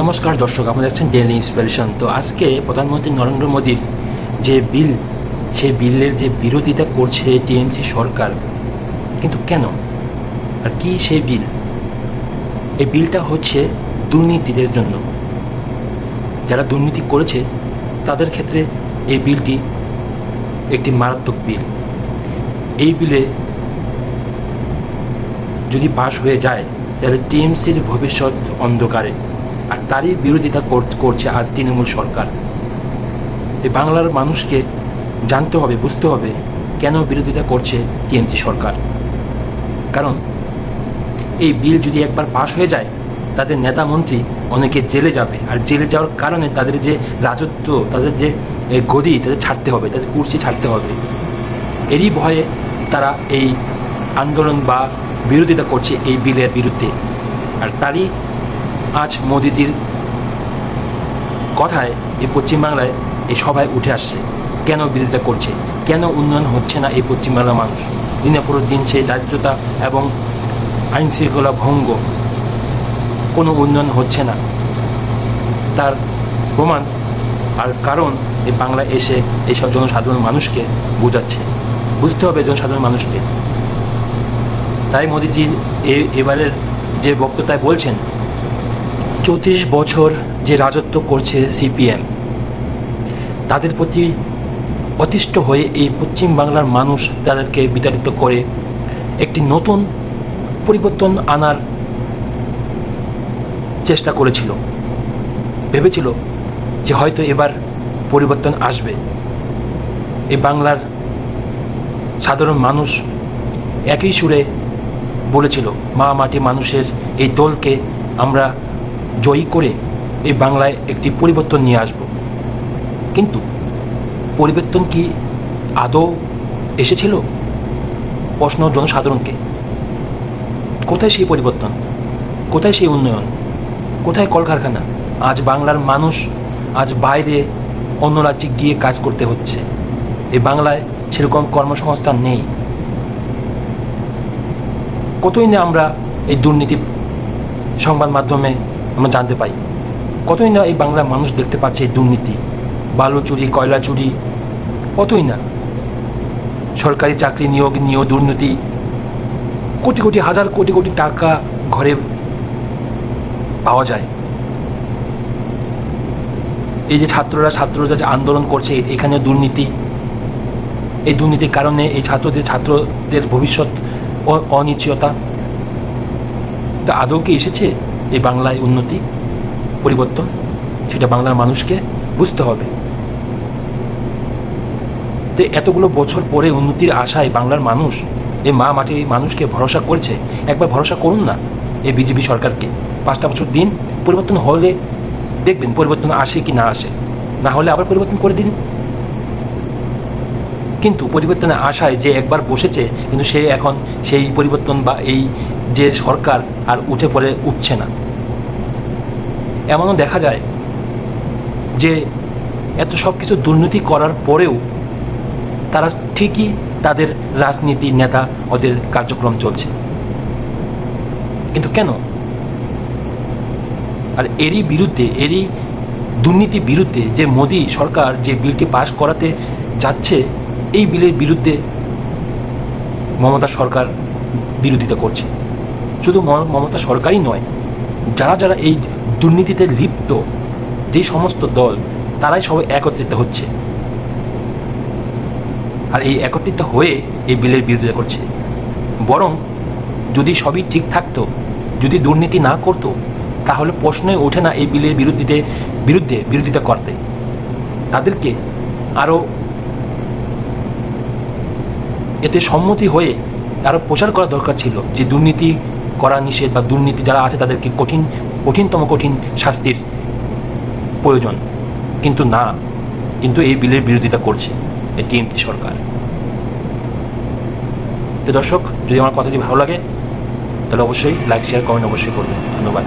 নমস্কার দর্শক, আপনারা দেখছেন ডেলি ইন্সপিরেশন তো আজকে প্রধানমন্ত্রী নরেন্দ্র মোদীর যে বিল, সেই বিলের যে বিরোধিতা করছে টিএমসি সরকার, কিন্তু কেন? আর কি সেই বিল? এই বিলটা হচ্ছে দুর্নীতিদের জন্য। যারা দুর্নীতি করেছে, তাদের ক্ষেত্রে এই বিলটি একটি মারাত্মক বিল। এই বিলে যদি পাশ হয়ে যায়, তাহলে টিএমসির ভবিষ্যৎ অন্ধকারে। আর তারই বিরোধিতা করছে আজ তৃণমূল সরকার। বাংলার মানুষকে জানতে হবে, বুঝতে হবে কেন বিরোধিতা করছে টিএমসি সরকার। কারণ এই বিল যদি একবার পাশ হয়ে যায়, তাদের নেতা মন্ত্রী অনেকে জেলে যাবে। আর জেলে যাওয়ার কারণে তাদের যে রাজত্ব, তাদের যে গদি, তাদের ছাড়তে হবে, তাদের কুর্সি ছাড়তে হবে। এরই ভয়ে তারা এই আন্দোলন বা বিরোধিতা করছে এই বিলের বিরুদ্ধে। আর তারই আজ মোদিজির কথায় এই পশ্চিমবাংলায় এই সবাই উঠে আসছে। কেন বিরোধিতা করছে? কেন উন্নয়ন হচ্ছে না এই পশ্চিমবাংলার মানুষ? দিনের পর দিন সেই দারিদ্রতা এবং আইন শৃঙ্খলা ভঙ্গ কোনো উন্নয়ন হচ্ছে না। তার প্রমাণ আর কারণ এই বাংলা এসে এইসব জনসাধারণ মানুষকে বোঝাচ্ছে। বুঝতে হবে জনসাধারণ মানুষকে। তাই মোদিজি এবারের যে বক্তৃতায় বলছেন চৌত্রিশ বছর যে রাজত্ব করছে সিপিএম, তাদের প্রতি অতিষ্ঠ হয়ে এই পশ্চিম বাংলার মানুষ তাদেরকে বিতাড়িত করে একটি নতুন পরিবর্তন আনার চেষ্টা করেছিল। ভেবেছিল যে হয়তো এবার পরিবর্তন আসবে। এই বাংলার সাধারণ মানুষ একই সুরে বলেছিল, মা মাটি মানুষের এই দলকে আমরা জয়ী করে এই বাংলায় একটি পরিবর্তন নিয়ে আসব। কিন্তু পরিবর্তন কি আদৌ এসেছিল? প্রশ্ন জনসাধারণকে। কোথায় সেই পরিবর্তন? কোথায় সেই উন্নয়ন? কোথায় কলকারখানা? আজ বাংলার মানুষ, আজ বাইরে অন্য রাজ্যে গিয়ে কাজ করতে হচ্ছে। এই বাংলায় সেরকম কর্মসংস্থান নেই। কতই না আমরা এই দুর্নীতি সংবাদ মাধ্যমে আমরা জানতে পাই। কতই না এই বাংলার মানুষ দেখতে পাচ্ছে এই দুর্নীতি? বালু চুরি, কয়লা চুরি, কতই না? সরকারি চাকরি নিয়োগ নিয়েও দুর্নীতি। কোটি কোটি, হাজার কোটি কোটি টাকা ঘরে পাওয়া যায়। এই যে ছাত্ররা ছাত্ররা যে আন্দোলন করছে এখানে দুর্নীতি। এই দুর্নীতির কারণে এই ছাত্রদের ছাত্রদের ভবিষ্যৎ অনিশ্চয়তা। তা আদৌ কি এসেছে? এই বাংলায় উন্নতি, পরিবর্তন, সেটা বাংলার মানুষকে বুঝতে হবে। তো এতগুলো বছর পরে উন্নতির আশায় বাংলার মানুষ এই মা মাটির মানুষকে ভরসা করছে, একবার ভরসা করুন না এই বিজেপি সরকারকে। পাঁচটা বছর দিন, পরিবর্তন হলে দেখবেন পরিবর্তন আসে কি না আসে। না হলে আবার পরিবর্তন করে দিন। কিন্তু পরিবর্তনের আশায় যে একবার বসেছে, কিন্তু সে এখন সেই পরিবর্তন বা এই যে সরকার আর উঠে পড়ে উঠছে না। এমনও দেখা যায় যে এত সব কিছু দুর্নীতি করার পরেও তারা ঠিকই তাদের রাজনীতি নেতা ওদের কার্যক্রম চলছে। কিন্তু কেন? আর এরই বিরুদ্ধে, এরই দুর্নীতি বিরুদ্ধে যে মোদী সরকার যে বিলটি পাশ করাতে যাচ্ছে, এই বিলের বিরুদ্ধে মমতা সরকার বিরোধিতা করছে। শুধু মমতা সরকারই নয় যারা যারা এই দুর্নীতিতে লিপ্ত, যে সমস্ত দল, তারাই সবাই একত্রিত হচ্ছে। আর এই একত্রিত হয়ে এই বিলের বিরোধিতা করছে। বরং যদি সবই ঠিক থাকতো, যদি দুর্নীতি না করতো, তাহলে প্রশ্নই ওঠে না এই বিলের বিরুদ্ধে বিরুদ্ধে বিরোধিতা করতে। তাদেরকে আরও এতে সম্মতি হয়ে আরও প্রচার করা দরকার ছিল যে দুর্নীতি করা নিষেধ বা দুর্নীতি যারা আছে তাদেরকে কঠিন, কঠিনতম কঠিন শাস্তির প্রয়োজন। কিন্তু না, কিন্তু এই বিলের বিরোধিতা করছে এই টিএমসি সরকার। তো দর্শক, যদি আমার কথাটি ভালো লাগে, তাহলে অবশ্যই লাইক শেয়ার কমেন্ট অবশ্যই করবেন। ধন্যবাদ।